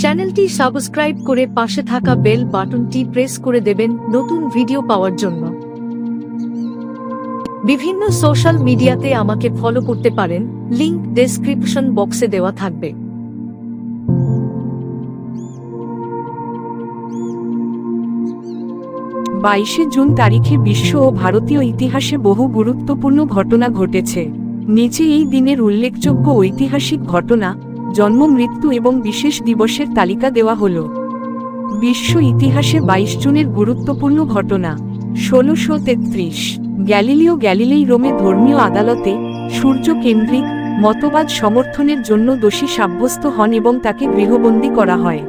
চ্যানেলটি সাবস্ক্রাইব করে পাশে থাকা বেল বাটনটি প্রেস করে দেবেন নতুন ভিডিও পাওয়ার জন্য। বিভিন্ন সোশ্যাল মিডিয়াতে আমাকে ফলো করতে পারেন, লিংক ডেসক্রিপশন বক্সে দেওয়া থাকবে। বাইশে জুন তারিখে বিশ্ব ও ভারতীয় ইতিহাসে বহু গুরুত্বপূর্ণ ঘটনা ঘটেছে। নিচে এই দিনের উল্লেখযোগ্য ঐতিহাসিক ঘটনা জন্ম, মৃত্যু এবং বিশেষ দিবসের তালিকা দেওয়া হল। বিশ্ব ইতিহাসে বাইশ জুনের গুরুত্বপূর্ণ ঘটনা। ষোলোশো তেত্রিশ। গ্যালিলিও গ্যালিলেই রোমে ধর্মীয় আদালতে সূর্য কেন্দ্রিক মতবাদ সমর্থনের জন্য দোষী সাব্যস্ত হন এবং তাকে গৃহবন্দী করা হয়।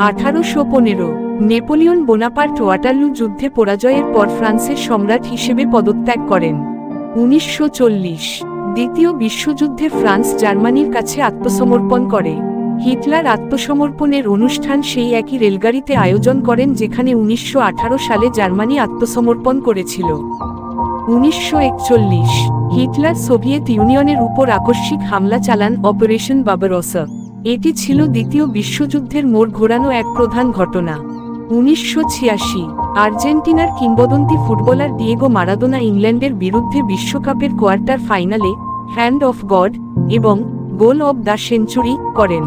আঠারোশো পনেরো। নেপোলিয়ন বোনাপার্ট ওয়াটারলু যুদ্ধে পরাজয়ের পর ফ্রান্সের সম্রাট হিসেবে পদত্যাগ করেন। উনিশশো চল্লিশ। দ্বিতীয় বিশ্বযুদ্ধে ফ্রান্স জার্মানির কাছে আত্মসমর্পণ করে। হিটলার আত্মসমর্পণের অনুষ্ঠান সেই একই রেলগাড়িতে আয়োজন করেন যেখানে উনিশশো আঠারো সালে জার্মানি আত্মসমর্পণ করেছিল। উনিশশো একচল্লিশ, হিটলার সোভিয়েত ইউনিয়নের উপর আকস্মিক হামলা চালান অপারেশন বাবারসা এটি ছিল দ্বিতীয় বিশ্বযুদ্ধের মোড় ঘোরানো এক প্রধান ঘটনা। উনিশশো ছিয়াশি, আর্জেন্টিনার কিংবদন্তি ফুটবলার ডিয়েগো মারাদোনা ইংল্যান্ডের বিরুদ্ধে বিশ্বকাপের কোয়ার্টার ফাইনালে হ্যান্ড অফ গড এবং গোল অব দ্য সেঞ্চুরি করেন।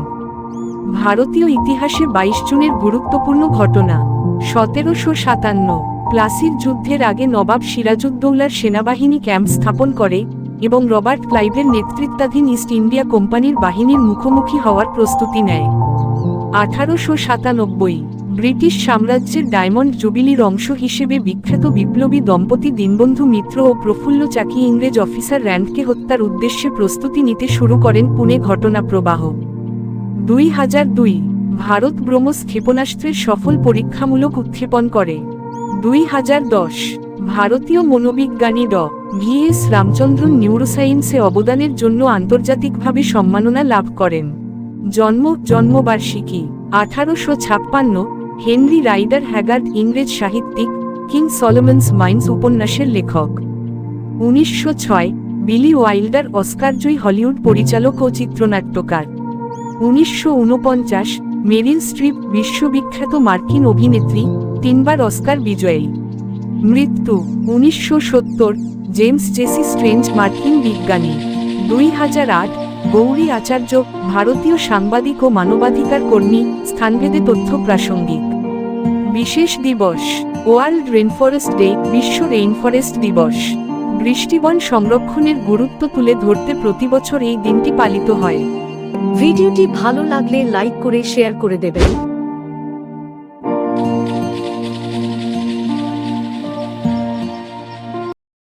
ভারতীয় ইতিহাসে বাইশ জুনের গুরুত্বপূর্ণ ঘটনা, সতেরোশো সাতান্ন, প্লাসির যুদ্ধের আগে নবাব সিরাজউদ্দৌলার সেনাবাহিনী ক্যাম্প স্থাপন করে এবং রবার্ট ক্লাইভের নেতৃত্বাধীন ইস্ট ইন্ডিয়া কোম্পানির বাহিনীর মুখোমুখি হওয়ার প্রস্তুতি নেয়। আঠারোশো সাতানব্বই ব্রিটিশ সাম্রাজ্যের ডায়মন্ড জুবিলির অংশ হিসেবে বিখ্যাত বিপ্লবী দম্পতি দীনবন্ধু মিত্র ও প্রফুল্ল চাকি ইংরেজ অফিসার র্যান্ডকে হত্যার উদ্দেশ্যে প্রস্তুতি নিতে শুরু করেন পুনে ঘটনা প্রবাহ। দুই হাজার দুই, ভারত ব্রহ্মস ক্ষেপণাস্ত্রের সফল পরীক্ষামূলক উৎক্ষেপণ করে। দুই হাজার দশ, ভারতীয় মনোবিজ্ঞানী ড ভি এস রামচন্দ্রন নিউরোসায়েন্সে অবদানের জন্য আন্তর্জাতিকভাবে সম্মাননা লাভ করেন। জন্ম, জন্মবার্ষিকী, আঠারোশো ছাপ্পান্ন হেনরি রাইডার হ্যাগার্ড ইংরেজ সাহিত্যিক কিং সলোমন্স মাইন্স উপন্যাসের লেখক। উনিশশো ছয়, বিলি ওয়াইল্ডার অস্কারজয়ী হলিউড পরিচালক ও চিত্রনাট্যকার। উনিশশো উনপঞ্চাশ মেরিল স্ট্রিপ বিশ্ববিখ্যাত মার্কিন অভিনেত্রী, তিনবার অস্কার বিজয়ী। মৃত্যু, উনিশশো সত্তর, জেমস জেসি স্ট্রেঞ্জ মার্কিন বিজ্ঞানী। দুই হাজার আট গৌরী আচার্য ভারতীয় সাংবাদিক ও মানবাধিকার কর্মী, স্থানভেদে তথ্য প্রাসঙ্গিক। বিশেষ দিবস, ওয়ার্ল্ড রেনফরেস্ট ডে, বিশ্ব রেইনফরেস্ট দিবস। বৃষ্টিবন সংরক্ষণের গুরুত্ব তুলে ধরতে প্রতিবছর এই দিনটি পালিত হয়। ভিডিওটি ভালো লাগলে লাইক করে, শেয়ার করে দেবেন।